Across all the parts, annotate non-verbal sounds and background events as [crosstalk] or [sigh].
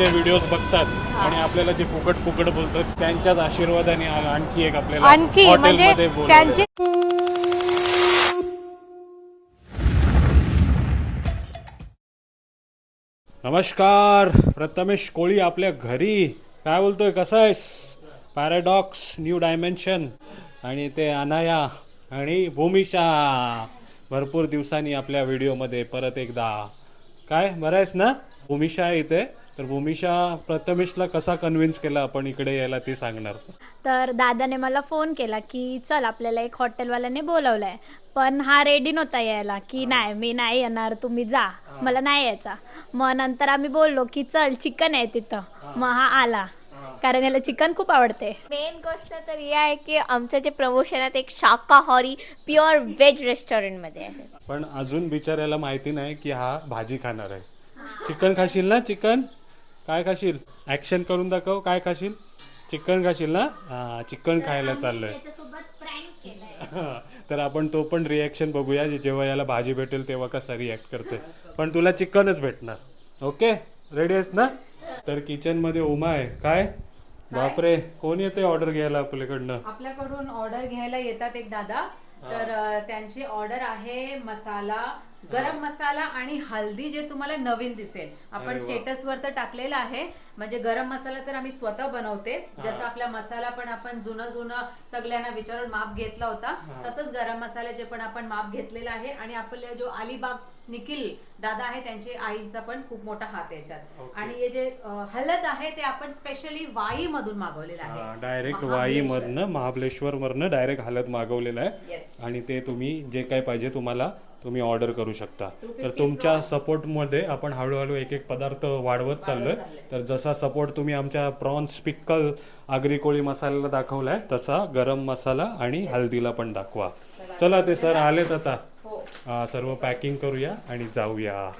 हॉटेलचे व्हिडिओज बघतात आणि आपल्याला जे फुकट फुकट बोलतात त्यांच्याच आशीर्वादाने आ- आणखी एक आपल्याला आणखी म्हणजे हॉटेलमध्ये बोलावलंय. त्यांची नमस्कार प्रथमेश कोळी आपल्या घरी. काय बोलतोय कसा आहेस? पॅराडॉक्स न्यू डायमेन्शन आणि ते अनाया आणि भूमिशा. भरपूर दिवसांनी आपल्या व्हिडिओमध्ये परत एकदा. काय बरं आहेस ना? भूमिशा इथे. तर भूमिशा प्रथमेशला कसा कन्व्हिन्स केला आपण इकडे यायला ते सांगणार? तर दादाने मला फोन केला की चल आपल्याला एक हॉटेलवाल्याने बोलवलंय. पण हा रेडी नव्हता यायला की नाही मी नाही येणार तुम्ही जा. मला नाही यायचा. मग नंतर आम्ही बोललो की चल चिकन आहे तिथं. मग हा आला. कारण याला चिकन खूप आवडते. मेन गोष्ट तर ही आहे की आमचं जे प्रमोशन आहे ते एक शाकाहारी प्युअर व्हेज रेस्टॉरंटमध्ये आहे. पण अजून बिचाऱ्याला माहिती नाही की हा भाजी खाणार आहे. चिकन खाशील ना चिकन? काय खाशील? ऍक्शन करून दाखव. काय खाशील? चिकन खाशील ना? हा चिकन खायला चाललोय. [laughs] तर आपण तो पण रिॲक्शन बघूया. जे- जेव्हा याला भाजी भेटेल तेव्हा कसा रिॲक्ट करते पण तुला चिकनच भेटणार. ओके रेडी आहेस ना? तर किचनमध्ये उमा आहे. काय? बापरे. कोण येते ऑर्डर घ्यायला आपल्याकडनं? आपल्याकडून ऑर्डर घ्यायला येतात एक दादा. तर त्यांची ऑर्डर आहे मसाला गरम मसाला आणि हल्दी जे तुम्हाला नवीन दिसेल आपण स्टेटस वर तर टाकलेलं आहे. म्हणजे गरम मसाला तर आम्ही स्वतः बनवते. जसं आपला मसाला पण आपण जुनं जुनं सगळ्यांना विचारून माप घेतला होता तसंच गरम मसाल्याचे पण आपण माप घेतलेला आहे आणि आपल्या जो अलिबाग निखिल दादा आहे त्यांचे आईचा पण खूप मोठा हात आहे याच्यात. आणि हे जे अ, हळद आहे ते आपण स्पेशली वाई मधून मागवलेलं आहे. डायरेक्ट वाई मधनं महाबलेश्वर मधनं डायरेक्ट हालत मागवलेलं आहे. Yes. आणि ते तुम्ही जे काय पाहिजे तुम्हाला तुम्ही ऑर्डर करू शकता. तर तुमच्या सपोर्टमध्ये आपण हळूहळू एक एक पदार्थ वाढवत चाललोय. तर जसा सपोर्ट तुम्ही आमच्या प्रॉन्स पिक्कल आगरी कोळी मसाल्याला दाखवलाय तसा गरम मसाला आणि हल्दीला पण दाखवा. चला ते सर आलेत आता. सर्व पॅकिंग करूया आणि जाऊया.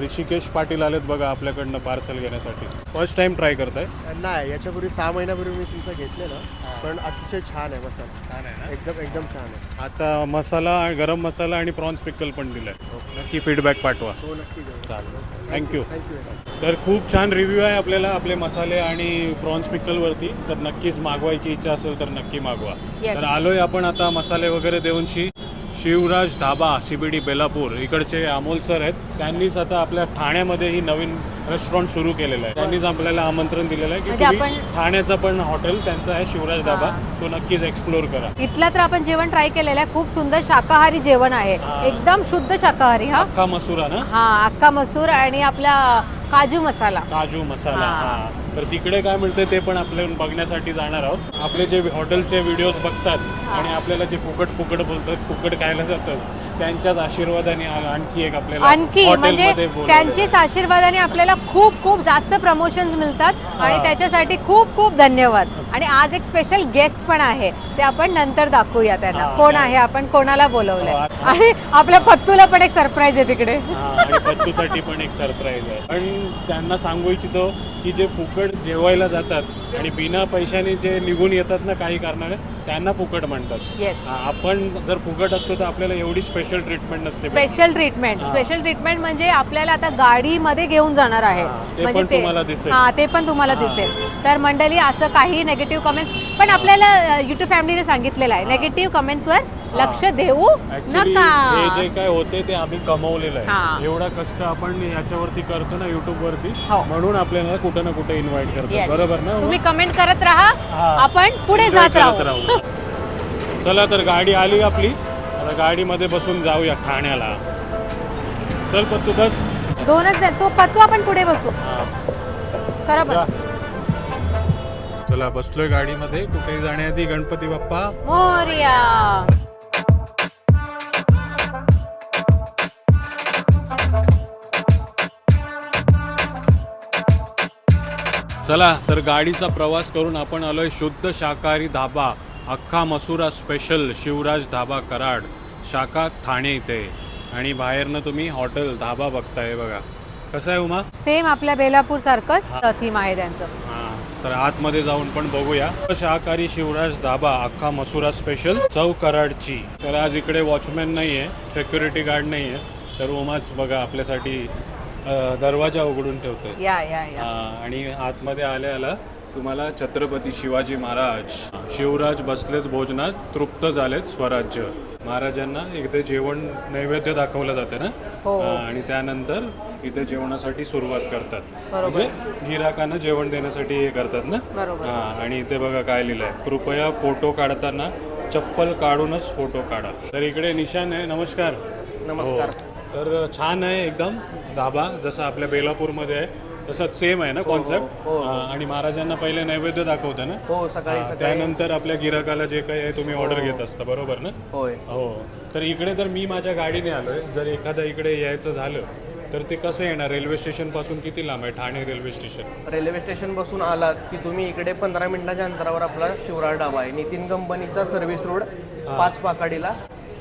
ऋषिकेश पाटील आलेत बघा आपल्याकडनं पार्सल घेण्यासाठी. फर्स्ट टाइम ट्राय करताय? नाही याच्यापूर्वी सहा महिन्यापूर्वी मी तुमचं घेतलेलं पण अतिशय छान आहे मसाला. छान आहे ना? एकदम एकदम छान आहे. आता मसाला गरम मसाला आणि प्रॉन्स पिकल पण दिलाय. नक्की फीडबॅक पाठवा. नक्की घेऊ चालेल. थँक्यू थँक्यू तर खूप छान रिव्ह्यू आहे आपल्याला आपले मसाले आणि प्रॉन्स पिकल वरती. तर नक्कीच मागवायची इच्छा असेल तर नक्की मागवा. तर आलोय आपण आता मसाले वगैरे देऊनशी. शिवराज धाबा सीबीडी बेलापूर इकडचे अमोल सर आहेत. त्यांनीच आता आपल्या ठाण्यामध्ये ही नवीन रेस्टॉरंट सुरू केलेलं आहे. त्यांनीच आपल्याला आमंत्रण दिलेलं आहे की म्हणजे तुम्ही आपण- ठाण्याचं पण हॉटेल त्यांचं आहे शिवराज धाबा. तो नक्कीच एक्सप्लोर करा. इथलं तर आपण जेवण ट्राय केलेलं आहे. खूप सुंदर शाकाहारी जेवण आहे. एकदम शुद्ध शाकाहारी हा. अख्खा मसुरा ना? हा अक्का मसूर आणि आपला काजू मसाला. काजू मसाला हा. तर तिकडे काय मिळते ते पण आपल्या बघण्यासाठी जाणार आहोत. आपले जे हॉटेलचे व्हिडिओज बघतात आणि आपल्याला जे फुकट फुकट बोलतात फुकट खायला जातात त्यांच्याच आशीर्वादाने आणखी एक आपल्याला आणखी म्हणजे. त्यांचेच आशीर्वादाने आपल्याला खूप खूप जास्त प्रमोशन मिळतात. आणि त्याच्यासाठी खूप खूप धन्यवाद. आणि आज एक स्पेशल गेस्ट पण आहे. ते आपण नंतर दाखवूया त्यांना. हा, कोण? आहे? आपण कोणाला हो, बोलवलंय आ- आणि आपल्या पत्तूला पण एक सरप्राईज आहे तिकडे. हा, पत्तूसाठी पण एक सरप्राईज आहे. पण त्यांना सांगू इच्छितो की जे फुकट जेवायला जातात आणि बिना पैशाने जे निघून येतात ना काही कारणाने त्यांना फुकट म्हणतात. येस हा, आपण जर फुकट असतो तर आपल्याला एवढी स्पेशल ट्रीटमेंट नसते भेटत. स्पेशल ट्रीटमेंट स्पेशल ट्रीटमेंट म्हणजे आपल्याला आता गाडीमध्ये घेऊन जाणार आहे. हा, ते म्हणजे पण तुम्हाला दिसेल. हा ते पण तुम्हाला हा. दिसेल. तर मंडळी असं काही नेगेटिव्ह कमेंट्स पण आपल्याला युट्यूब फॅमिलीने सांगितलेलं आहे. नेगेटिव्ह कमेंट्सवर लक्ष देऊ नका. हे जे काय होते ते आम्ही कमवलेलं हा. आहे एवढा कष्ट आपण याच्यावरती करतो ना युट्यूब वरती. हो. म्हणून आपल्याला कुठं ना कुठे इन्व्हाइट करतो. बरोबर ना तुम्ही कमेंट करत राहा. हा. आपण पुढे Enjoy जात करत राहू. चला तर गाडी आली आपली. आता गाडीमध्ये बसून जाऊया ठाण्याला. चल पत्तू बस. दोनच जण. तो पत्तू आपण पुढे बसू. जा. पण चला बसलोय गाडीमध्ये. कुठे जाण्याआधी गणपती बाप्पा. मोर्या. चला तर गाडीचा प्रवास करून आपण आलोय शुद्ध शाकाहारी धाबा अख्खा मसुरा स्पेशल शिवराज धाबा कराड शाखा ठाणे इथे. आणि बाहेरनं तुम्ही हॉटेल धाबा बघताय बघा. कसं आहे उमा? सेम आपल्या बेलापूर सारखंच थीम आहे त्यांचं. हा, तर आतमध्ये जाऊन पण बघूया. शाकाहारी शिवराज धाबा अख्खा मसुरा स्पेशल चौ कराडची. तर आज इकडे वॉचमॅन नाही आहे सिक्युरिटी गार्ड नाही आहे तर उमाच बघा आपल्यासाठी दरवाजा उघडून ठेवतोय. या या या. हा, आणि आतमध्ये आल्या आला तुम्हाला छत्रपती शिवाजी महाराज शिवराज बसलेत भोजनात तृप्त झालेत स्वराज्य. महाराजांना इथे जेवण नैवेद्य दाखवलं जाते ना? हा, आणि त्यानंतर इथे जेवणासाठी सुरुवात करतात. म्हणजे गिराकांना जेवण देण्यासाठी हे करतात ना? बरोबर. हा आणि इथे बघा काय लिहिलंय. कृपया फोटो काढताना चप्पल काढूनच फोटो काढा. तर इकडे निशान आहे. नमस्कार. नमस्कार. तर छान आहे एकदम. धाबा जसं आपल्या बेलापूरमध्ये आहे तसंच सेम आहे ना कॉन्सेप्ट आणि महाराजांना पहिले नैवेद्य दाखवतं ना? हो सकाळी हा, त्यानंतर आपल्या गिराकाला जे काही आहे तुम्ही ऑर्डर घेत असता बरोबर ना? होय. हो. तर इकडे तर मी माझ्या गाडीने आलोय. जर एखादा इकडे यायचं झालं तर ते कसं येणार? रेल्वे स्टेशनपासून किती लांब आहे? Thane railway station. Railway station बसून आलात की तुम्ही इकडे पंधरा मिनिटाच्या अंतरावर आपला शिवराळ डाबा आहे. नितीन कंपनीचा सर्व्हिस रोड पाच पाकाडीला.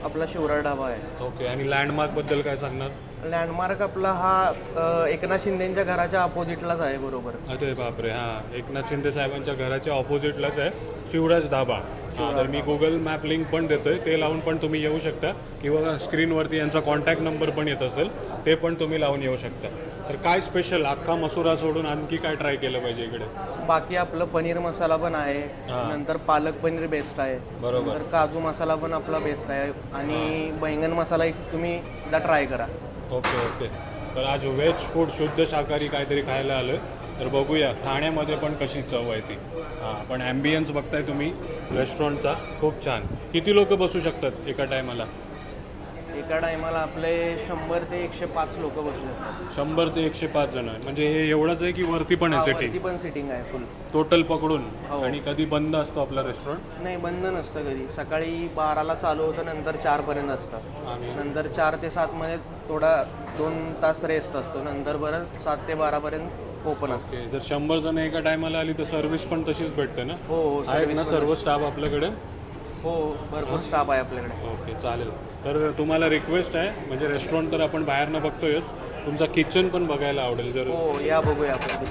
आपला शिवराळ डाबा आहे. ओके आणि लँडमार्कबद्दल काय सांगणार? लँडमार्क आपला हा अ, एकनाथ शिंदेच्या घराच्या अपोजिटलाच आहे बरोबर. अरे बापरे हा. एकनाथ शिंदे साहेबांच्या घराच्या ऑपोजिटलाच आहे शिवराज धाबा हा तर मी गुगल मॅप लिंक पण देतोय. ते लावून पण तुम्ही येऊ शकता. किंवा स्क्रीनवरती यांचा कॉन्टॅक्ट नंबर पण येत असेल. ते पण तुम्ही लावून येऊ शकता. तर काय स्पेशल अख्खा मसुरा सोडून आणखी काय ट्राय केलं पाहिजे इकडे? बाकी आपलं पनीर मसाला पण आहे. नंतर पालक पनीर बेस्ट आहे. बरोबर. नंतर काजू मसाला पण आपला बेस्ट आहे. आणि बैंगन मसाला एक तुम्ही एकदा ट्राय करा. Okay okay. तर आज व्हेज फूड शुद्ध शाकाहारी काहीतरी खायला आलं तर बघूया ठाण्यामध्ये पण कशी चव आहे ती. हां पण ॲम्बियन्स बघताय तुम्ही रेस्टॉरंटचा खूप छान. किती लोक बसू शकतात एका टायमाला एका टायमाला आपले शंभर ते एकशे पाच लोक बसले शंभर ते एकशे पाच जण. आहे म्हणजे हे एवढंच आहे की वरती पण आहे सिटिंग पण सिटिंग आहे फुल टोटल पकडून? हो. आणि कधी बंद असतो आपला रेस्टॉरंट नाही बंद नसतं कधी. सकाळी बाराला चालू होतं नंतर चारपर्यंत असतं. आणि? नंतर चार ते सातमध्ये थोडा दोन तास रेस्ट असतो. नंतर बरं सात ते बारापर्यंत ओपन असतं. जर शंभर जण एका टायमाला आली तर सर्व्हिस पण तशीच भेटते ना? हो हो आहेत ना सर्व स्टाफ आपल्याकडे? हो भरपूर स्टाफ आहे आपल्याकडे. ओके चालेल. तर तुम्हाला रिक्वेस्ट आहे म्हणजे रेस्टॉरंट तर आपण बाहेरनं बघतोयच. तुमचा किचन पण बघायला आवडेल जर हो या बघूया आपण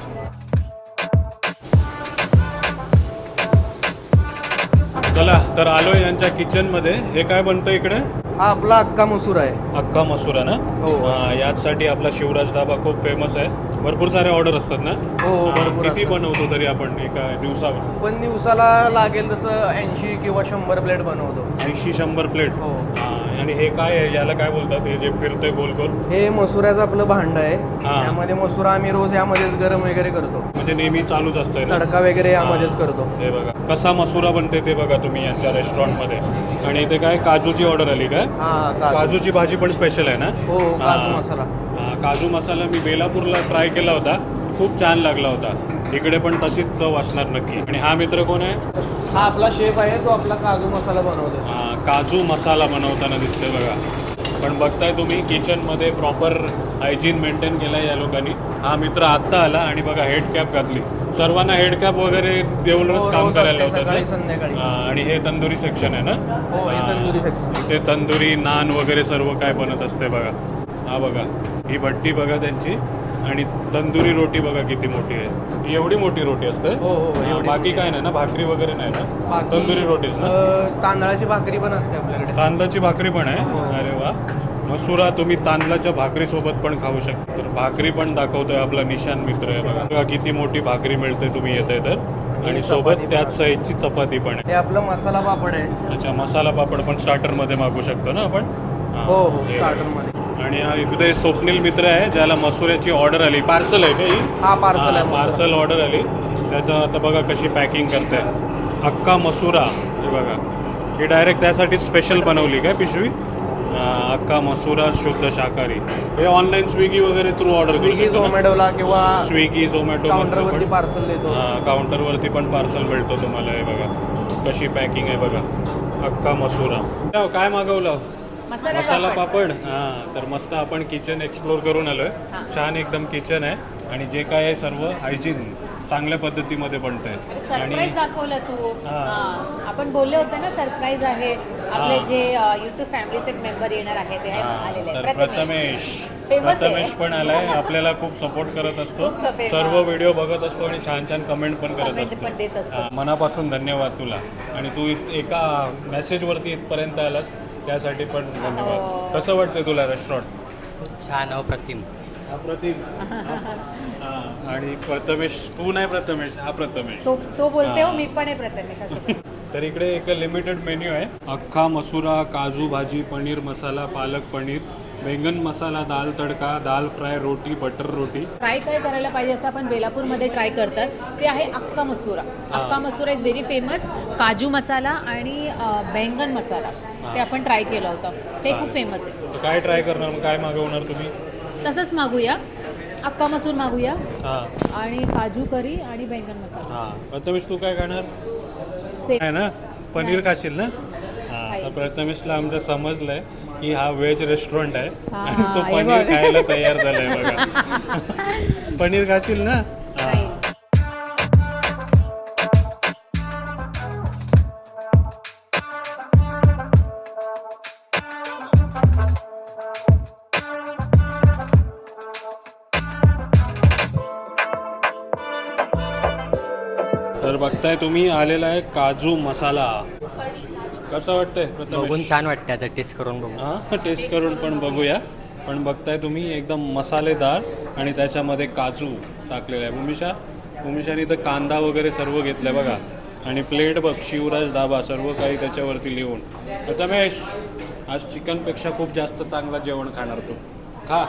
चला तर आलोय यांच्या किचनमध्ये. हे काय बनतं इकडे? हा आपला अक्का मसूर आहे. अक्का मसुरा ना? हो. याचसाठी आपला शिवराज धाबा खूप फेमस आहे. भरपूर सारे ऑर्डर असतात ना? हो हा, भरपूर किती बनवतो तरी आपण एका दिवसावर? पण दिवसाला लागेल तसं ऐंशी किंवा शंभर प्लेट बनवतो. ऐंशी शंभर प्लेट हो. आणि हे काय आहे? याला काय बोलतात? हे जे फिरतंय गोल गोल? हे मसुऱ्याचं आपलं भांड आहे. हा. त्यामध्ये मसुरा आम्ही रोज यामध्येच गरम वगैरे करतो. म्हणजे नेहमी चालूच असतंय ना? तडका वगैरे यामध्येच करतो. हे बघा. कसा मसुरा बनते ते बघा तुम्ही यांच्या रेस्टॉरंटमध्ये. आणि इथे काय? काजूची ऑर्डर आली काय? हा हा काजू. काजूची भाजी पण स्पेशल आहे ना? हो हो, काजू हा. मसाला. हा, काजू मसाला मी बेलापूरला ट्राय केला होता. खूप छान लागला होता. इकडे पण तशीच चव असणार नक्की. आणि हा मित्र कोण आहे? हा आपला शेफ आहे तो आपला काजू मसाला बनवतो हा, काजू मसाला बनवताना दिसतोय बघा. पण बघताय तुम्ही किचनमध्ये प्रॉपर हायजीन मेंटेन केलं आहे या लोकांनी. हा मित्र आत्ता आला आणि बघा हेड कॅप घातली. सर्वांना हेड कॅप वगैरे देऊनच हो, काम रोज करायला असते, सकाळी, होतं संध्याकाळी. आणि हे तंदुरी सेक्शन आहे ना? हो हे हा. तंदुरी section. ते तंदुरी नान वगैरे सर्व काय बनत असते बघा. हा बघा ही भट्टी बघा त्यांची. आणि तंदुरी रोटी बघा किती मोठी आहे. एवढी मोठी रोटी असते. हो, हो, हा, एवढी बाकी काय नाही ना भाकरी वगैरे नाही ना. बाकी, तंदुरी रोटीच ना? अं, तांदळाची भाकरी पण असते आपल्याकडे. तांदळाची भाकरी पण आहे? हो. अरे वा. मसुरा तुम्ही तांदळाच्या भाकरी सोबत पण खाऊ शकता. तर भाकरी पण दाखवतोय आपला निशान मित्र आहे बघा. बघा किती मोठी भाकरी मिळते तुम्ही येताय तर. आणि सोबत त्याच साईजची चपाती पण आहे. हे आपलं मसाला पापड आहे. अच्छा मसाला पापड पण स्टार्टरमध्ये मागू शकतो ना आपण? हा, हो हो हे स्टार्टरमध्ये. आणि हा इकडे स्वप्नील मित्र आहे ज्याला मसुऱ्याची ऑर्डर आली. पार्सल आहे का ही? हा पार्सल आहे पार्सल ऑर्डर आली. त्याचं आता बघा कशी पॅकिंग करते अक्का मसुरा हे बघा. ही डायरेक्ट त्यासाठी स्पेशल बनवली काय पिशवी? अक्का मसुरा शुद्ध शाकाहारी. हे ऑनलाईन स्विगी वगैरे थ्रू ऑर्डर स्विगी? झोमॅटोला किंवा स्विगी झोमॅटो काउंटरवरती पार्सल देतो. काउंटरवरती पण पार्सल मिळतो तुम्हाला हे बघा. कशी पॅकिंग आहे बघा. अक्का मसुरा. काय मागवलं? मसाला पापड. हा तर मस्त आपण किचन एक्सप्लोर करून आलोय. छान एकदम किचन आहे. आणि जे काय आहे सर्व हायजीन चांगल्या पद्धतीमध्ये बनत आहे आणि सरप्राईज दाखवलं तू. हा. आपण बोलले होते ना सरप्राईज आहे. आपले जे युट्यूब फॅमिलीचे मेंबर येणार आहे ते हा, आलेले तर प्रथमेश. प्रथमेश. Famous आहे. प्रथमेश पण आलाय. [laughs] आपल्याला खूप सपोर्ट करत असतो. खूप. सर्व व्हिडिओ बघत असतो आणि छान छान कमेंट पण करत Comment पण देत असतो. असतो. हा, मनापासून धन्यवाद तुला. आणि तू इत- एका मेसेजवरती इथपर्यंत आलास. त्यासाठी पण धन्यवाद. कसं वाटतंय तुला रेस्टॉरंट छान अप्रतिम हा हा, आणि प्रथमेश तू नाही प्रथमेश हा प्रथमेश. तो तो बोलते हो मी पण आहे प्रथमेश असं [laughs] तर इकडे एक लिमिटेड मेन्यू आहे. अख्खा मसुरा काजू भाजी पनीर मसाला पालक पनीर बैंगन मसाला दाल तडका दाल फ्राय रोटी बटर रोटी. ट्राय काय करायला पाहिजे असं आपण बेलापूरमध्ये ट्राय करतात ते आहे अक्का मसुरा. अक्का मसुरा इज व्हेरी फेमस काजू मसाला आणि अं, बैंगन मसाला. ते आपण ट्राय केलं होतं. ते खूप फेमस आहे. तर काय ट्राय करणार? मग काय मागवणार तुम्ही? तसंच मागूया. अक्का मसूर मागूया. हां. आणि काजू करी आणि बैंगन मसाला. हां. प्रथमेश तू काय खाणार सेम आहे ना? पनीर खाशील ना? हां. तर प्रथमेशला आमचं समजलंय की हा व्हेज रेस्टॉरंट आहे. हां, आणि तो हे पनीर बघ. खायला तयार झालाय बघा. [laughs] पनीर खाशील ना? बघताय तुम्ही आलेला आहे काजू मसाला. कसं वाटतंय बघून प्रथमेश छान वाटते आता टेस्ट करून बघू. हां टेस्ट करून पण बघूया. पण बघताय तुम्ही एकदम मसालेदार आणि त्याच्यामध्ये काजू टाकलेला आहे. भूमिशा भूमिशाने तर कांदा वगैरे सर्व घेतलं आहे बघा. आणि प्लेट बघ शिवराज डाबा सर्व काही त्याच्यावरती लिहून. प्रथमेश आज चिकनपेक्षा खूप जास्त चांगला जेवण खाणार तू. खा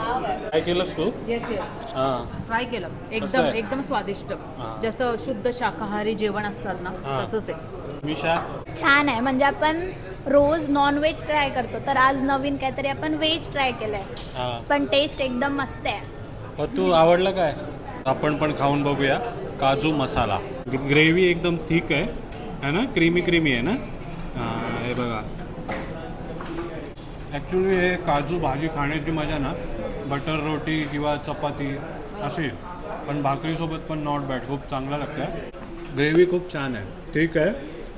काय केलंस तू? येस येस हां. ट्राय केलं. कसं एकदम आहे? एकदम स्वादिष्ट. हां. जसं शुद्ध शाकाहारी जेवण असतात ना हां. तसंच आहे. छान आहे. म्हणजे आपण रोज नॉन व्हेज ट्राय करतो तर आज नवीन काहीतरी आपण व्हेज ट्राय केलंय. हां. पण टेस्ट एकदम मस्त आहे. तू आवडलं काय? आपण पण खाऊन बघूया. काजू मसाला. ग्रेव्ही एकदम थिक आहे. है ना? क्रीमी क्रीमी आहे ना हां हे बघा ॲक्च्युली हे काजू भाजी खाण्याची मजा ना बटर रोटी किंवा चपाती अशी पण भाकरीसोबत पण नॉट बॅड खूप चांगला लागतं. ग्रेव्ही खूप छान आहे. ठीक आहे.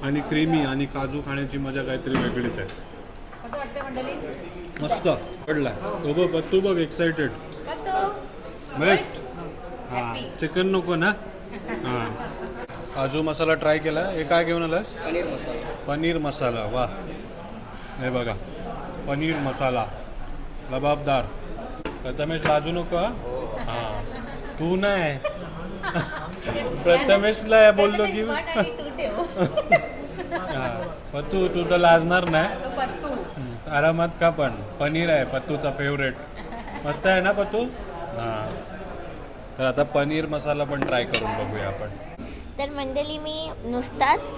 आणि क्रीमी आणि काजू खाण्याची मजा काहीतरी वेगळीच आहे. कसं वाटतं मंडळी? मस्त. पडला तो बघ तू बघ एक्साइटेड बेस्ट हां. चिकन नको ना? हां. काजू मसाला ट्राय केला? हे काय घेऊन आलास? पनीर मसाला. पनीर मसाला. वा हे बघा. पनीर मसाला. लबाबदार. प्रथमेश लाजू नको हा? हां. तू नाही. प्रथमेशला बोललो की पत्तू तू तर लाजणार नाही. आरामात का पण. पनीर आहे पत्तूचा फेवरेट मस्त आहे ना पत्तू? हां. तर आता पनीर मसाला पण ट्राय करून बघूया आपण. तर मंडळी मी नुसताच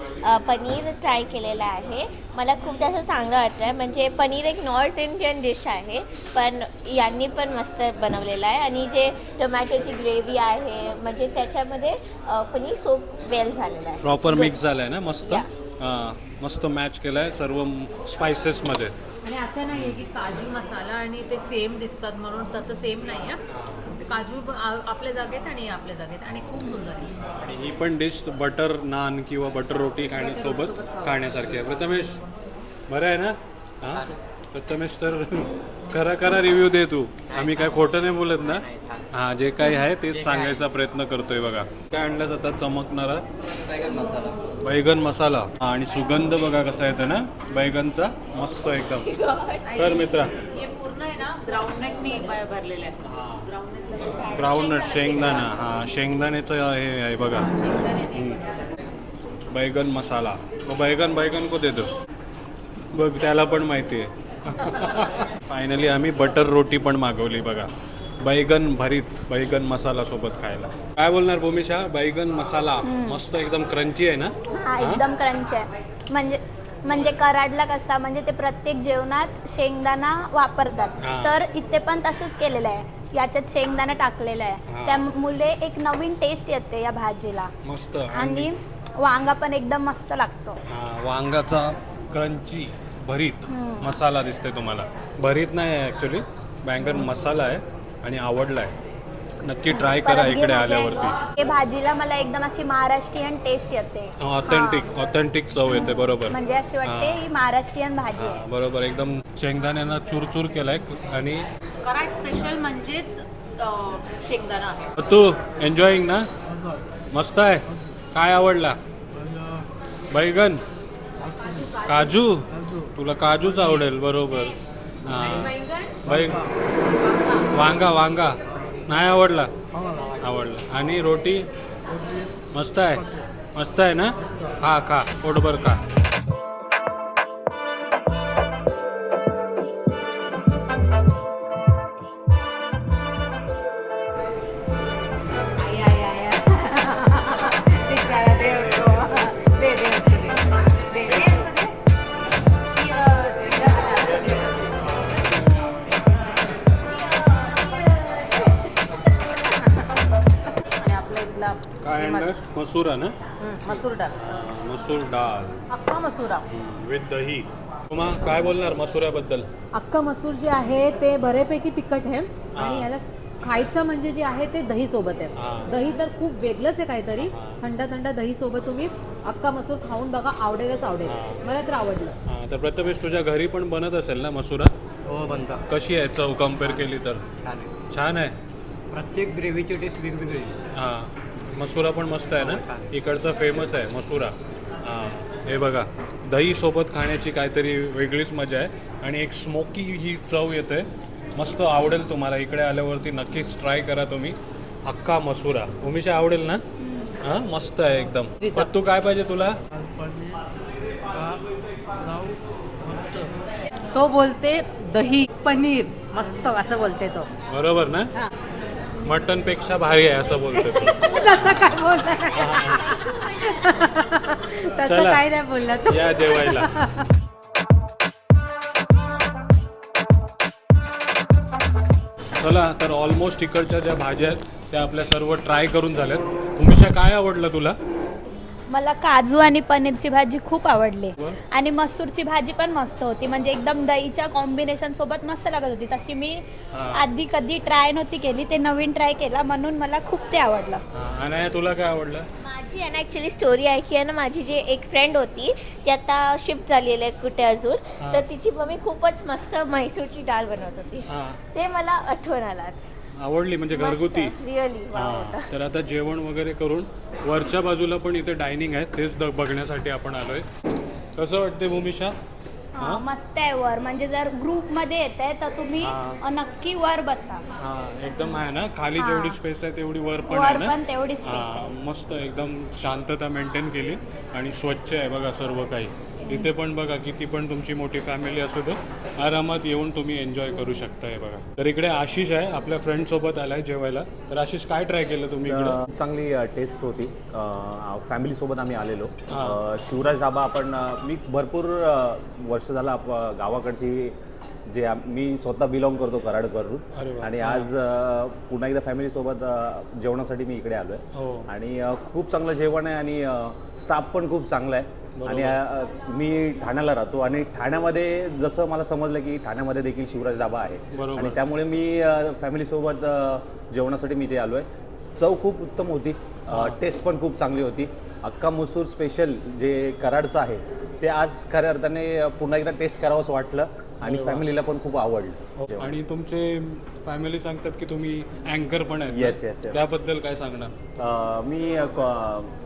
पनीर ट्राय केलेला आहे. मला खूप जास्त चांगलं वाटलं म्हणजे पनीर एक नॉर्थ इंडियन डिश आहे पण यांनी पण मस्त बनवलेलं आहे. आणि जे टोमॅटोची ग्रेव्ही आहे म्हणजे त्याच्यामध्ये पनीर सोप वेल झालेलं आहे. प्रॉपर मिक्स झालाय ना मस्त? मस्त मॅच केलाय सर्व स्पायसेसमध्ये आणि असं नाहीये की काजू मसाला आणि ते सेम दिसतात म्हणून तसं सेम नाही आहे काजू ब- आ- आपल्या जागेत आणि हे आपल्या जागेत आणि खूप सुंदर आहे. आणि ही पण डिश बटर नान किंवा बटर रोटी खाण्यासोबत खाण्यासारखी आहे. प्रथमेश बरं आहे ना? हां? प्रथमेश तर खरा खरा रिव्ह्यू दे तू. आम्ही काय खोटं नाही बोलत ना? हां जे काही आहे तेच सांगायचा प्रयत्न करतोय बघा. काय आणलं जातात चमकणारा? बैगन मसाला. बैगन मसाला. हा, आणि सुगंध बघा कसा येतो ना? बैगनचा मस्त एकदम. [laughs] तर मित्रा. हे पूर्ण ग्राउंडनटनी भरलेलं आहे. ग्राउंडनट ग्राउंडनट शेंगदाणा हा शेंगदाण्याचं हे आहे बघा. बैगन मसाला. बैगन बैगन को देतो बघ त्याला पण माहिती आहे. [laughs] फायनली आम्ही बटर रोटी पण मागवली बघा. बैगन भरीत बैगन मसाला सोबत खायला. काय बोलणार भूमिशा? बैगन मसाला. मस्त एकदम क्रंची आहे ना? हा एकदम क्रंच आहे. म्हणजे म्हणजे कराडला कसा म्हणजे ते प्रत्येक जेवणात शेंगदाणा वापरतात. हा. तर इथे पण तसंच केलेलं आहे. याच्यात शेंगदाणा टाकलेला हा. आहे त्यामुळे एक नवीन टेस्ट येते या भाजीला. मस्त. आणि वांगा पण एकदम मस्त लागतो. हा, वांगाचा क्रंची भरीत हम्म. मसाला दिसतोय तुम्हाला. भरीत नाही आहे ॲक्च्युली बैंगन मसाला आहे आणि आवडला आहे नक्की ट्राय करा इकडे आल्यावरती. हे भाजीला मला एकदम अशी महाराष्ट्रीयन टेस्ट येते. ऑथेंटिक ऑथेंटिक चव येते बरोबर. म्हणजे अशी वाटते हा. महाराष्ट्रीयन भाजी हा, आहे. बरोबर. एकदम शेंगदाण्यानं चूरचूर केलाय आणि कराड स्पेशल म्हणजेच अं, शेंगदाणा आहे. तू एन्जॉईंग ना? मस्त आहे. काय आवडला? बैगन? काजू? तुला काजूच आवडेल बरोबर. हा. बैंगन? वांगा वांगा. नाही आवडला? आवडला. आणि रोटी? मस्त आहे. मस्त आहे ना? खा खा. पोटभर खा. मसुरा ना? हम्म, मसूर डाळ. हा, मसूर डाळ. अख्खा मसुरा विथ दही. तुम्हा काय बोलणार मसुऱ्याबद्दल? अख्खा मसूर जे आहे ते बऱ्यापैकी तिखट आहे. आणि याला खायचं म्हणजे जे आहे ते दही सोबत हा. आहे दही तर खूप वेगळंच आहे काहीतरी. थंड थंड दही सोबत तुम्ही अख्खा मसूर खाऊन बघा आवडेलच आवडेल. हा. मला तर आवडलं. हा तर प्रथमेश तुझ्या घरी पण बनत असेल ना मसुरा? हो बनता. कशी आहे चव कंपेअर केली तर? छान आहे. छान आहे? प्रत्येक ग्रेव्हीची टेस्ट वेगवेगळी हा. मसुरा पण मस्त आहे ना? इकडचा फेमस आहे मसुरा. हा हे बघा दही सोबत खाण्याची काहीतरी वेगळीच मजा आहे. आणि एक स्मोकी ही चव येते. मस्त आवडेल तुम्हाला इकडे आल्यावरती नक्कीच ट्राय करा तुम्ही. अख्खा मसुरा. उमेशा आवडेल ना? हा मस्त आहे एकदम. पण तू काय पाहिजे तुला? तो बोलते दही पनीर. मस्त असं बोलते तो. बरोबर ना? हा. मटनपेक्षा भारी आहे असं बोलतो तू. [laughs] तसं काय बोलला [laughs] तसं चला. काय नाही बोलला तो. या जेवायला. चला तर ऑलमोस्ट इकडच्या ज्या भाज्या आहेत त्या आपल्या सर्व ट्राय करून झाल्यात. उमिषा काय आवडलं तुला? मला काजू आणि पनीरची भाजी खूप आवडली. आणि मसूरची भाजी पण मस्त होती. म्हणजे एकदम दहीच्या कॉम्बिनेशन सोबत मस्त लागत होती. तशी मी. आधी कधी ट्राय नव्हती केली. ते नवीन ट्राय केला. म्हणून मला खूप ते आवडलं. अनाया तुला काय आवडलं? माझी आहे ना ॲक्च्युली स्टोरी आहे की आहे ना माझी जी एक फ्रेंड होती ती आता शिफ्ट झालेली आहे कुठे अजून. तर तिची मम्मी खूपच मस्त म्हैसूरची डाळ बनवत होती. ते मला आठवण आलाच. आवडली म्हणजे घरगुती. रिअली हा तर आता जेवण वगैरे करून वरच्या बाजूला पण इथे डायनिंग आहे तेच द- बघण्यासाठी आपण आलोय. कसं वाटते भूमिशा? हा, मस्त आहे वर. म्हणजे जर ग्रुपमध्ये येत आहे तर तुम्ही हा. नक्की वर बसा. हा एकदम आहे ना? खाली हा. जेवढी स्पेस आहे तेवढी वर पण आहे वर ना? पण तेवढीच space हा. मस्त एकदम शांतता मेंटेन केली. आणि स्वच्छ आहे बघा सर्व काही. इथे पण बघा किती पण तुमची मोठी फॅमिली असू दे आरामात येऊन तुम्ही एन्जॉय करू शकताय बघा. तर इकडे आशिष आहे आपल्या फ्रेंड सोबत आलाय जेवायला. तर आशिष काय ट्राय केलं तुम्ही इकडे? चांगली टेस्ट होती. फॅमिलीसोबत आम्ही आलेलो. हा. शिवराज ढाबा आपण मी भरपूर वर्ष झालं गावाकडची जे मी स्वतः बिलॉंग करतो वा. आणि आज पुन्हा एकदा फॅमिलीसोबत जेवणासाठी मी इकडे आलो हो. आहे आणि खूप चांगलं जेवण आहे आणि स्टाफ पण खूप चांगला आहे. आणि मी ठाण्याला राहतो आणि ठाण्यामध्ये जसं मला समजलं की ठाण्यामध्ये देखील शिवराज ढाबा आहे. आणि त्यामुळे मी फॅमिलीसोबत जेवणासाठी मी इथे आलो आहे चव खूप उत्तम होती. टेस्ट पण खूप चांगली होती. अक्का मसूर स्पेशल जे कराडचं आहे ते आज खऱ्या अर्थाने पुन्हा एकदा टेस्ट करावंसं वाटलं. आणि फॅमिलीला पण खूप आवडलं जेवण. आणि तुमचे फॅमिली सांगतात की तुम्ही अँकर पण? Yes, yes, yes. त्याबद्दल काय सांगणार मी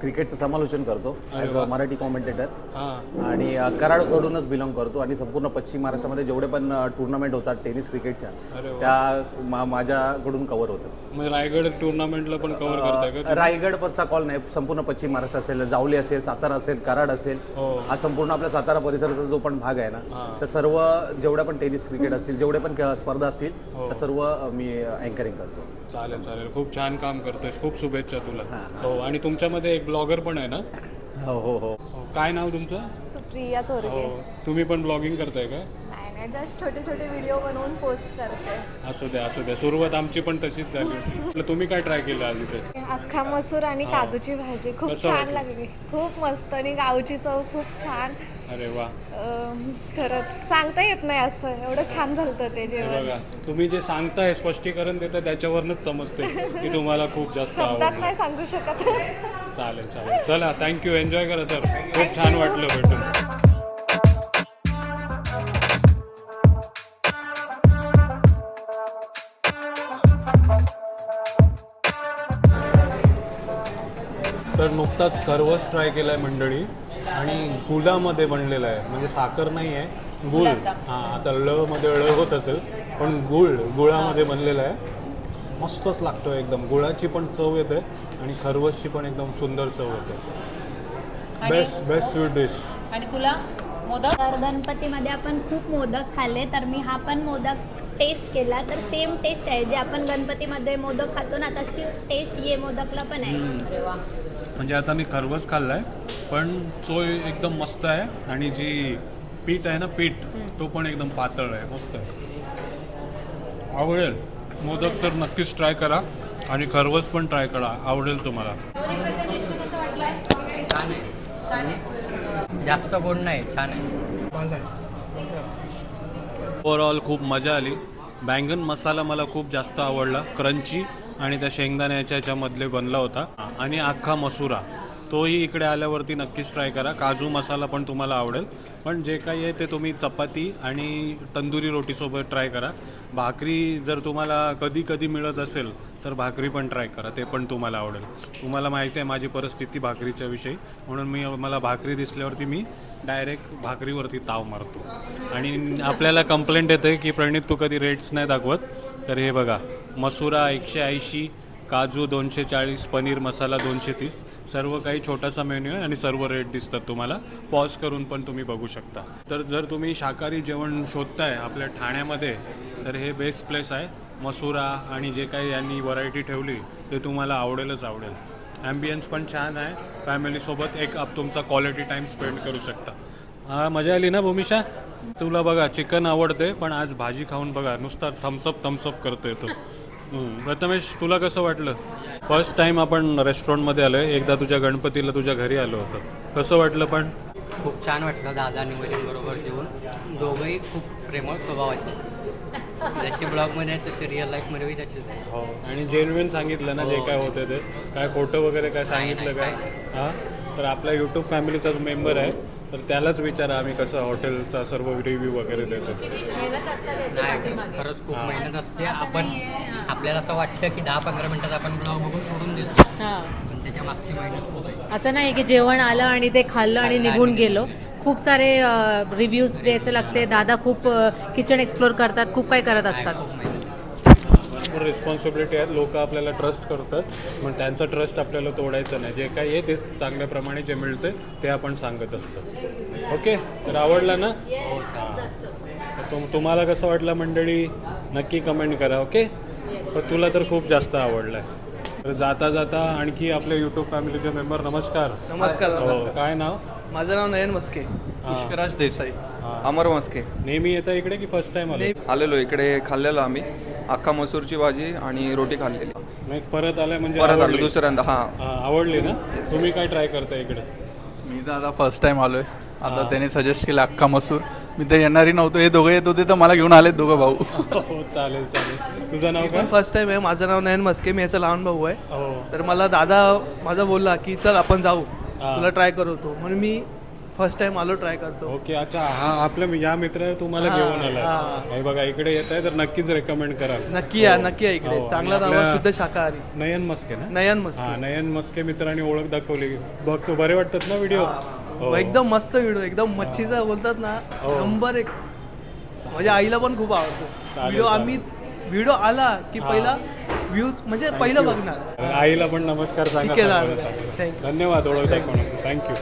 क्रिकेटचं समालोचन करतो ॲज. अ मराठी कॉमेंटेटर हा आणि कराडकडूनच बिलॉंग करतो आणि संपूर्ण पश्चिम महाराष्ट्रामध्ये जेवढे पण टुर्नामेंट होतात टेनिस क्रिकेटच्या. त्या माझ्याकडून कव्हर होतं म्हणजे रायगड टुर्नामेंटला पण कव्हर तुम्ही? रायगडचा कॉल नाही संपूर्ण पश्चिम महाराष्ट्र असेल जावली असेल सातारा असेल कराड असेल हो. हा संपूर्ण आपल्या सातारा परिसराचा जो पण भाग आहे हा. ना तर सर्व जेवढ्या पण टेनिस क्रिकेट असतील जेवढे पण स्पर्धा असतील हो. त्या सर्व मी अँकरिंग करतो. चालेल चालेल. खूप छान काम करतोयस. खूप शुभेच्छा तुला. हा. आणि तुमच्यामध्ये एक ब्लॉगर पण आहे ना? हो हो हो. हो, काय नाव तुमचं? सुप्रिया हो चोरगे तुम्ही पण ब्लॉगिंग करताय का? नाही नाही जस्ट छोटे छोटे व्हिडिओ बनवून पोस्ट करते. असू द्या असू द्या सुरुवात आमची पण तशीच झाली होती. [laughs] म्हटलं, तुम्ही काय ट्राय केलं आज इथे? अख्खा मसूर आणि काजूची भाजी. खूप कसं छान वाटलं? लागली. खूप मस्त आणि गावची चव खूप छान. अरे वा. अं, खरंच सांगता येत नाही असं. एवढं छान झालं ते हे जेवण. बघा तुम्ही जे सांगताय स्पष्टीकरण देता त्याच्यावरनच समजते की तुम्हाला खूप जास्त शब्दात आवडलं. नाही सांगू शकत. चालेल चालेल. चला थँक्यू एन्जॉय करा सर खूप छान वाटलं भेटून. तर नुकताच खरवस ट्राय केलाय मंडळी. आणि गुळामध्ये बनलेला आहे. म्हणजे साखर नाही आहे गुळ. हां आता ळ मध्ये ळ होत असेल पण गुळ गुळामध्ये बनलेला आहे. मस्तच लागतो एकदम. गुळाची पण चव येते आणि खरवसची पण एकदम सुंदर चव येते. बेस्ट बेस्ट स्वीट डिश आणि तुला मोदक? तर गणपतीमध्ये आपण खूप मोदक खाल्ले तर मी हा पण मोदक टेस्ट केला. तर सेम टेस्ट आहे. जे आपण गणपतीमध्ये मोदक खातो ना तशीच टेस्ट ये मोदकला पण आहे. म्हणजे आता मी खरवस खाल्लाय. पण चव एकदम मस्त आहे आणि जी पीठ आहे ना पीठ तो पण एकदम पातळ आहे मस्त आहे. आवडेल. मोदक तर नक्कीच ट्राय करा आणि खरवस पण ट्राय करा. आवडेल तुम्हाला. जास्त गोड नाही छान आहे. ओव्हरऑल खूप मजा आली. बँगन मसाला मला खूप जास्त आवडला. क्रंची आणि त्या शेंगदाण्याच्या याच्यामधले बनला होता. आणि अख्खा मसुरा. तोही इकडे आल्यावरती नक्कीच ट्राय करा. काजू मसाला पण तुम्हाला आवडेल. पण जे काही आहे ते तुम्ही चपाती आणि तंदुरी रोटीसोबत ट्राय करा. भाकरी जर तुम्हाला कधी कधी मिळत असेल तर भाकरी पण ट्राय करा. ते पण तुम्हाला आवडेल. तुम्हाला माहिती आहे माझी परिस्थिती भाकरीच्या विषयी. म्हणून मी मला भाकरी दिसल्यावरती मी डायरेक्ट भाकरीवरती ताव मारतो. आणि आपल्याला कंप्लेंट येते की प्रणित तू कधी रेट्स नाही दाखवत? तर हे बघा. मसुरा एकशे ऐंशी काजू दोनशे चाळीस पनीर मसाला दोनशे तीस सर्व काही छोटासा मेन्यू आहे आणि सर्व रेट दिसतात तुम्हाला. पॉज करून पण तुम्ही बघू शकता. तर जर तुम्ही शाकाहारी जेवण शोधताय आपल्या ठाण्यामध्ये तर हे बेस्ट प्लेस आहे. मसुरा आणि जे काही यांनी व्हरायटी ठेवली ते तुम्हाला आवडेलच आवडेल. ॲम्बियन्स पण छान आहे. फॅमिलीसोबत एक आप तुमचा क्वालिटी टाईम स्पेंड करू शकता. हा मजा आली ना भूमिशा? तुला बघा चिकन आवडते पण आज भाजी खाऊन बघा नुसता थम्सअप थम्सअप करतोय तो. प्रथमेश तुला कसं वाटलं? फर्स्ट टाइम आपण रेस्टॉरंटमध्ये आलो आहे एकदा तुझ्या गणपतीला तुझ्या घरी आलो होतं. कसं वाटलं पण? खूप छान वाटलं दादा आणि वडील बरोबर जेवून दोघंही खूप प्रेमळ स्वभावाचे. जशी ब्लॉगमध्ये तसे रिअल लाईफमध्येही तसेच आहे. आणि जेन्युइन सांगितलं ना जे काय होते ते. काय फोटो वगैरे काय सांगितलं काय हां? तर आपला यूट्यूब फॅमिलीचा मेंबर आहे तर त्यालाच विचारा आम्ही कसं हॉटेलचा सर्व रिव्ह्यू वगैरे देतो. नाही खरंच खूप मेहनत असते. आपण आपल्याला असं वाटतं की दहा पंधरा मिनिटात आपण ब्लॉग बघून सोडून देतो. हा. पण त्याच्या मागची मेहनत खूप आहे. असं नाही की जेवण आलं आणि ते खाल्लं आणि निघून गेलो. खूप सारे रिव्ह्यूज द्यायचे लागते. दादा खूप किचन एक्सप्लोर करतात. खूप काही करत असतात. भरपूर रिस्पॉन्सिबिलिटी आहेत. लोक आपल्याला ट्रस्ट करतात. पण त्यांचा ट्रस्ट आपल्याला तोडायचं नाही. जे काही आहे ते चांगल्याप्रमाणे जे मिळते ते आपण सांगत असतो. ओके? तर आवडला ना? हां. तुम तुम्हाला कसं वाटलं मंडळी? नक्की कमेंट करा ओके? पण तुला तर खूप जास्त आवडलं आहे तर जाता जाता आणखी आपले यूट्यूब फॅमिलीचे मेंबर नमस्कार. नमस्कार हो काय नाव? माझं नाव नयन मस्के. पुष्कराज देसाई. अमर मस्के. नेहमी येता इकडे की फर्स्ट टाइम आलो? आलेलो इकडे खाल्लेलो आम्ही. अख्खा मसूरची भाजी आणि रोटी खाल्लेली. मग परत आलाय म्हणजे परत आलो आवडली. दुसऱ्यांदा हां. हां, आवडली ना? तुम्ही काय ट्राय करता इकडे? मी तर आता फर्स्ट टाइम आलोय. आता त्याने सजेस्ट केलं अख्खा मसूर. मी तर येणारही नव्हतो. हे दोघं येत होते तर मला घेऊन आलेत दोघं भाऊ. हो चालेल चालेल. तुझं नाव काय? फर्स्ट टाइम आहे. माझं नाव नयन मस्के मी याचा लहान भाऊ आहे. हो. तर मला दादा माझा बोलला की चल आपण जाऊ. हा. तुला ट्राय करवतो. म्हणून मी फर्स्ट टाइम आलो ट्राय करतो. ओके अच्छा. हा आपल्या या मित्र तुम्हाला हा, घेऊन आला हा. हे बघा इकडे येत आहे तर नक्कीच रेकमेंड करा नक्की या नक्की या इकडे. हो, चांगला आणि दावा आपल्या- शुद्ध शाकाहारी. नयन मस्के ना? नयन हा मस्के नयन मस्के मित्रांनी ओळख दाखवली. बघतो बरे वाटतात ना व्हिडिओ? हो, एकदम मस्त व्हिडिओ एकदम मच्छीचा बोलतात ना हो. नंबर एक. माझ्या आईला पण खूप आवडतो. व्हिडिओ. आम्ही व्हिडिओ आला की पहिला व्ह्यूज म्हणजे पहिलं बघणार. आईला पण नमस्कार सांगा you. धन्यवाद ओळख दाखवण्यासाठी थँक्यू